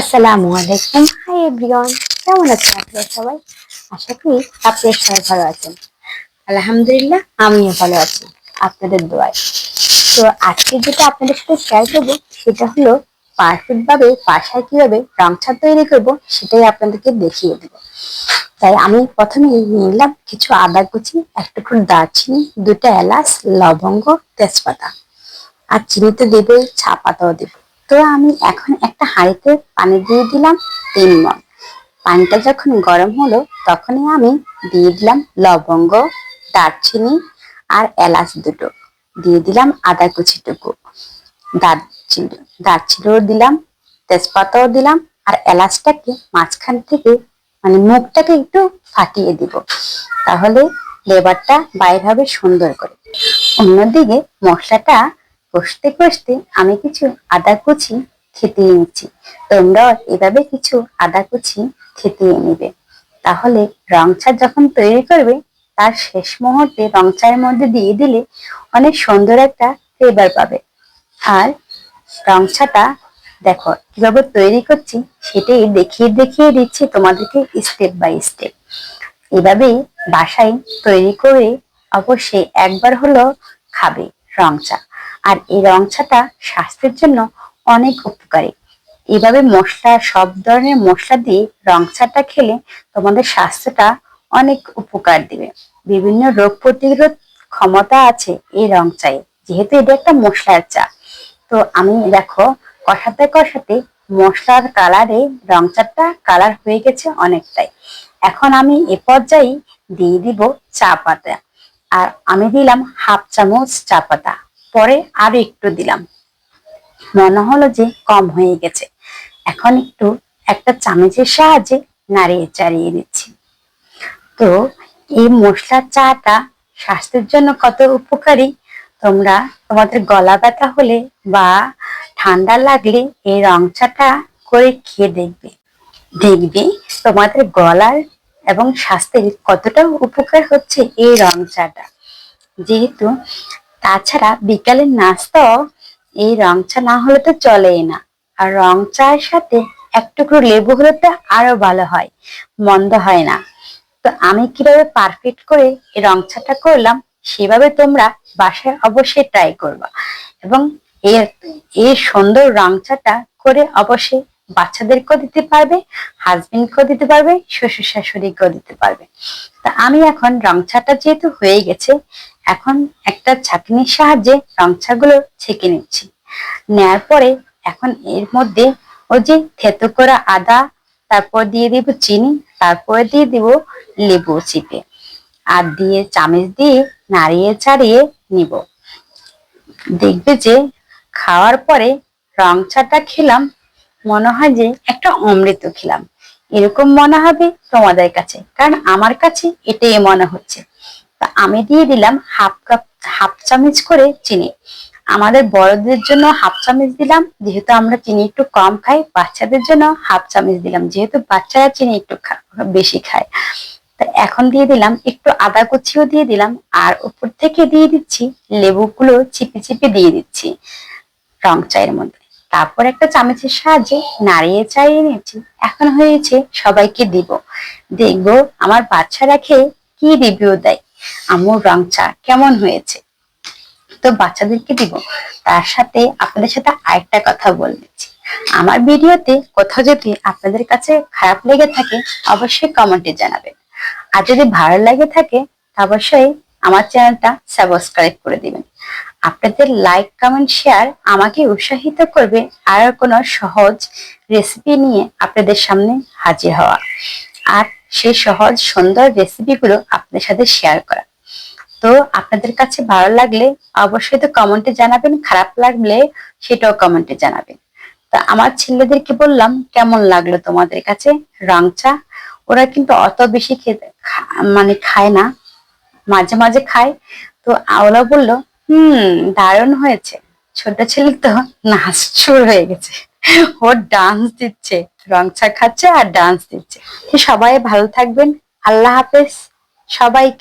আসসালামু আলাইকুম। Hi everyone কেমন আছেন আপনারা সবাই? আশা করি আপনারা সবাই ভালো আছেন। আলহামদুলিল্লাহ, আমিও ভালো আছি, আপনাদের দোয়ায়। তো আজকে যেটা আপনাদের সাথে শেয়ার করব, সেটা হলো পারফেক্ট ভাবে বাসায় কীভাবে রং ছাদ তৈরি করব, সেটাই আপনাদেরকে দেখিয়ে দেবো। তাই আমি প্রথমে নিলাম কিছু আদা কুচি, এক টুকরো দারচিনি দুটো এলাচ, লবঙ্গ, তেজপাতা। আর চিনিতে দেবে চা পাতাও দেবো। তো আমি এখন একটা হাঁড়িতে পানি দিয়ে দিলাম তিন মগ। পানিটা যখন গরম হলো, তখনই আমি দিয়ে দিলাম লবঙ্গ, দারচিনি আর এলাচ দুটো। দিয়ে দিলাম আদা কুচিটুকু, দারচিনি, দারচিনিও দিলাম, তেজপাতাও দিলাম আর এলাচটাকে মাঝখান থেকে মানে মুখটাকে একটু ফাটিয়ে দিব। তাহলে লেবারটা বাইর হবে সুন্দর করে। অন্যদিকে মশলাটা কষতে কষতে আমি কিছু আদা কুচি থেতিয়ে নিচ্ছি তোমরাও এভাবে কিছু আদা কুচি থেতিয়ে নিবে। তাহলে রং চা যখন তৈরি করবে, তার শেষ মুহূর্তে রং চায়ের মধ্যে দিয়ে দিলে অনেক সুন্দর একটা ফ্লেভার পাবে। আর রং চাটা দেখো, কীভাবে তৈরি করছি সেটাই দেখিয়ে দেখিয়ে দিচ্ছি তোমাদেরকে স্টেপ বাই স্টেপ এভাবেই বাসায় তৈরি করে অবশ্যই একবার হলো খাবে রং চা আর এই রং চাটা স্বাস্থ্যের জন্য অনেক উপকারী। এভাবে মশলা, সব ধরনের মশলা দিয়ে রং চাটা খেলে তোমাদের স্বাস্থ্যটা অনেক উপকার দিবে। বিভিন্ন রোগ প্রতিরোধ ক্ষমতা আছে এই রং চায়ে যেহেতু এটা একটা মশলার চা। তো আমি দেখো, কষাতে কষাতে মশলার কালারে রং চাটা কালার হয়ে গেছে অনেকটাই। এখন আমি এ পর্যায়ে দিয়ে দিব চা পাতা। আর আমি দিলাম হাফ চামচ চা পাতা। পরে আরও একটু দিলাম। মনে হলো যে কম হয়ে গেছে। এখন একটু একটা চামচের সাহায্যে নাড়িয়ে চাড়িয়ে দিচ্ছি তো এই মশলার চাটা স্বাস্থ্যের জন্য কত উপকারী? তোমরা তোমাদের গলা ব্যথা হলে বা ঠান্ডা লাগলে এই রং চাটা করে খেয়ে দেখবে। দেখবে তোমাদের গলার এবং স্বাস্থ্যের কতটা উপকার হচ্ছে এই রং চাটা। যেহেতু তাছাড়া বিকালের নাস্তাও এই রং চা না হলে তো চলেই না। আর রং চায়ের সাথে এক টুকরো লেবু হলে তো আরও ভালো হয়, মন্দ হয় না। তো আমি কীভাবে পারফেক্ট করে এই রং চাটা করলাম, সেভাবে তোমরা বাসায় অবশ্যই ট্রাই করবা। এবং এর, এই সুন্দর রং চাটা করে অবশ্যই বাচ্চাদেরকেও দিতে পারবে হাজবেন্ডকেও দিতে পারবে শ্বশুর শাশুড়িকেও দিতে পারবে। তা আমি এখন রং চাটা যেহেতু হয়ে গেছে এখন একটা ছাঁকনির সাহায্যে রংচাগুলো ছেঁকে নিচ্ছি। নেয়ার পরে এখন এর মধ্যে ওই যে থেতো করা আদা, তারপর দিয়ে দিব চিনি, তারপরে দিয়ে দিব লেবু চিপে আর দিয়ে চামচ দিয়ে নাড়িয়ে ছাড়িয়ে নিব। দেখবে যে খাওয়ার পরে রং চাটা খেলাম, মনে হয় যে একটা অমৃত খেলাম। এরকম মনে হবে তোমাদের কাছে, কারণ আমার কাছে এটাই মনে হচ্ছে। আমি দিয়ে দিলাম হাফ কাপ, হাফ চামচ করে চিনি। আমাদের বড়দের জন্য হাফ চামচ দিলাম, যেহেতু আমরা চিনি একটু কম খাই, বাচ্চাদের জন্য হাফ চামচ দিলাম, যেহেতু বাচ্চারা চিনি একটু বেশি খায়। তা এখন দিয়ে দিলাম, একটু আদা কুচিও দিয়ে দিলাম, আর উপর থেকে দিয়ে দিচ্ছি লেবুগুলো চিপে চিপে দিয়ে দিচ্ছি রং চায়ের মধ্যে। তারপর একটা চামচের সাহায্যে নাড়িয়ে চাড়িয়ে নিচ্ছি এখন হয়েছে সবাইকে দিব। দেখব আমার বাচ্চারা খেয়ে কি রিভিউ দেয়। আমুর রং চা কেমন হয়েছে? তো বাচ্চাদেরকে দিব। তার সাথে আপনাদের সাথে আরেকটা কথা বলছি আমার ভিডিওতে কোথাও যদি আপনাদের কাছে খারাপ লেগে থাকে, অবশ্যই কমেন্টে জানাবেন। আর যদি ভালো লাগে থাকে অবশ্যই আমার চ্যানেলটা সাবস্ক্রাইব করে দিবেন। আপনাদের লাইক কমেন্ট শেয়ার আমাকে উৎসাহিত করবে আর কোনো সহজ রেসিপি নিয়ে আপনাদের সামনে হাজির হওয়া। আর সেই সহজ, সুন্দর রেসিপিগুলো আপনাদের সাথে শেয়ার করা। তো আপনাদের কাছে ভালো লাগলে অবশ্যই তো কমেন্টে জানাবেন, খারাপ লাগলে সেটাও কমেন্টে জানাবেন। তো আমার ছেলেদেরকে বললাম, কেমন লাগল তোমাদের কাছে রং চা ওরা কিন্তু অত বেশি খেতে মানে খায় না, মাঝে মাঝে খায়। তো ওরা বলল, হুম, দারুণ হয়েছে। ছোট ছেলে তো নাচ হয়ে গেছে। ও ডান্স দিচ্ছে, রং চা খাচ্ছে আর ডান্স দিচ্ছে। সবাই ভালো থাকবেন, আল্লাহ হাফেজ। সবাই